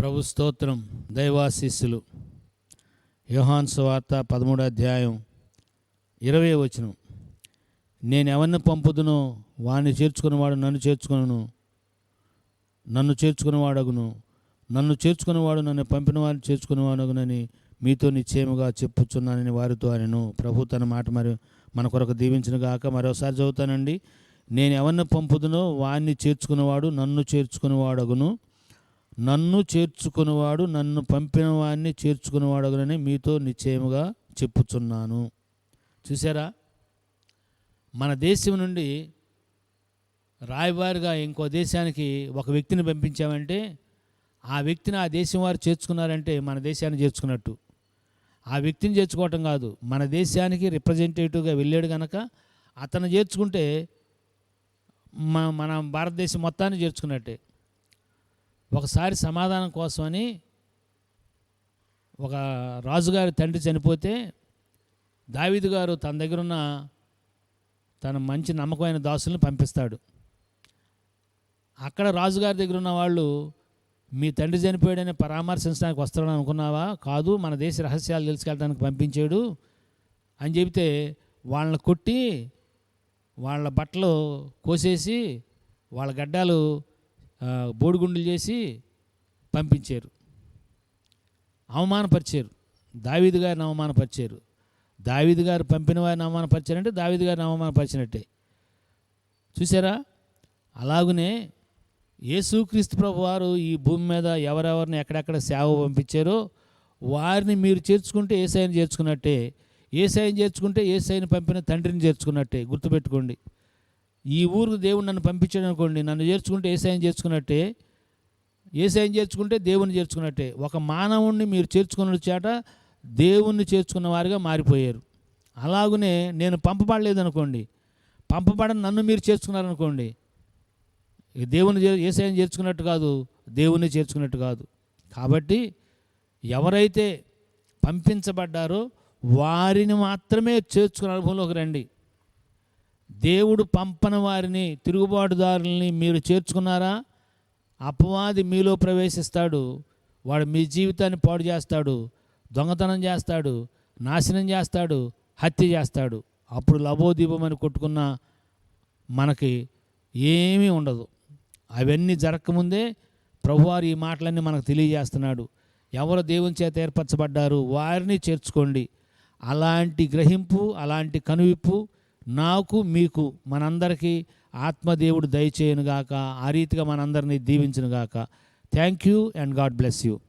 ప్రభు స్తోత్రం దైవాశీస్సులు. యోహాన్ సువార్త పదమూడో అధ్యాయం ఇరవై వచనం. నేను ఎవరిని పంపుదునో వాడిని చేర్చుకున్నవాడు నన్ను చేర్చుకును నన్ను చేర్చుకునేవాడగును నన్ను చేర్చుకున్నవాడు నన్ను పంపిన వాడిని చేర్చుకునేవాడగునని మీతో నిశ్చయముగా చెప్పుచున్నానని వారితో అనను. ప్రభు తన మాట మరి మన కొరకు దీవించిన గాక మరోసారి చదువుతానండి. నేను ఎవరిని పంపుదునో వాడిని చేర్చుకునేవాడు నన్ను చేర్చుకునేవాడగును నన్ను చేర్చుకునేవాడు నన్ను పంపిన వాడిని చేర్చుకునేవాడగునని మీతో నిశ్చయముగా చెప్పుచున్నాను. చూసారా మన దేశం నుండి రాయబారిగా ఇంకో దేశానికి ఒక వ్యక్తిని పంపించామంటే ఆ వ్యక్తిని ఆ దేశం వారు చేర్చుకున్నారంటే మన దేశాన్ని చేర్చుకున్నట్టు. ఆ వ్యక్తిని చేర్చుకోవటం కాదు మన దేశానికి రిప్రజెంటేటివ్గా వెళ్ళాడు కనుక అతను చేర్చుకుంటే మన మన భారతదేశం మొత్తాన్ని చేర్చుకున్నట్టే. ఒకసారి సమాధానం కోసమని ఒక రాజుగారి తండ్రి చనిపోతే దావీదు గారు తన దగ్గర ఉన్న తన మంచి నమ్మకమైన దాసులను పంపిస్తాడు. అక్కడ రాజుగారి దగ్గర ఉన్న వాళ్ళు మీ తండ్రి చనిపోయాడని పరామర్శించడానికి వస్తాడని అనుకున్నావా? కాదు మన దేశ రహస్యాలు తెలుసుకెళ్ళడానికి పంపించాడు. అని చెబితే వాళ్ళని కొట్టి వాళ్ళ బట్టలు కోసేసి వాళ్ళ గడ్డాలు బోడిగుండులు చేసి పంపించారు. అవమానపరిచారు. దావీదు గారిని అవమానపరిచారు. దావీదు గారు పంపిన వారిని అవమానపరిచారంటే దావీదు గారిని అవమానపరిచినట్టే. చూసారా? అలాగునే యేసుక్రీస్తు ప్రభు వారు ఈ భూమి మీద ఎవరెవరిని ఎక్కడెక్కడ సేవ పంపించారో వారిని మీరు చేర్చుకుంటే ఏసైని చేర్చుకున్నట్టే. ఏసైని చేర్చుకుంటే ఏసైని పంపిన తండ్రిని చేర్చుకున్నట్టే. గుర్తుపెట్టుకోండి. ఈ ఊరికి దేవుడు నన్ను పంపించాడు అనుకోండి నన్ను చేర్చుకుంటే ఏసాయం చేర్చుకున్నట్టే? ఏసాయం చేర్చుకుంటే దేవుని చేర్చుకున్నట్టే. ఒక మానవుణ్ణి మీరు చేర్చుకున్న చేట దేవుణ్ణి చేర్చుకున్న వారిగా మారిపోయారు. అలాగునే నేను పంపబడలేదు అనుకోండి పంపబడని నన్ను మీరు చేర్చుకున్నారనుకోండి ఈ దేవుని ఏసాయం చేర్చుకున్నట్టు కాదు దేవుణ్ణి చేర్చుకున్నట్టు కాదు. కాబట్టి ఎవరైతే పంపించబడ్డారో వారిని మాత్రమే చేర్చుకున్న అనుభవంలోకి రండి. దేవుడు పంపని వారిని తిరుగుబాటుదారుల్ని మీరు చేర్చుకున్నారా? అపవాది మీలో ప్రవేశిస్తాడు. వాడు మీ జీవితాన్ని పాడు చేస్తాడు. దొంగతనం చేస్తాడు. నాశనం చేస్తాడు. హత్య చేస్తాడు. అప్పుడు లబోదీపమని కొట్టుకున్న మనకి ఏమీ ఉండదు. అవన్నీ జరగకముందే ప్రభువారు ఈ మాటలన్నీ మనకు తెలియజేస్తున్నాడు. ఎవరు దేవుని చేత ఏర్పరచబడ్డారు? వారిని చేర్చుకోండి. అలాంటి గ్రహింపు అలాంటి కనువిప్పు నాకు మీకు మనందరికీ ఆత్మదేవుడు దయచేయనుగాక ఆ రీతిగా మనందరినీ దీవించునుగాక. Thank you and God bless you.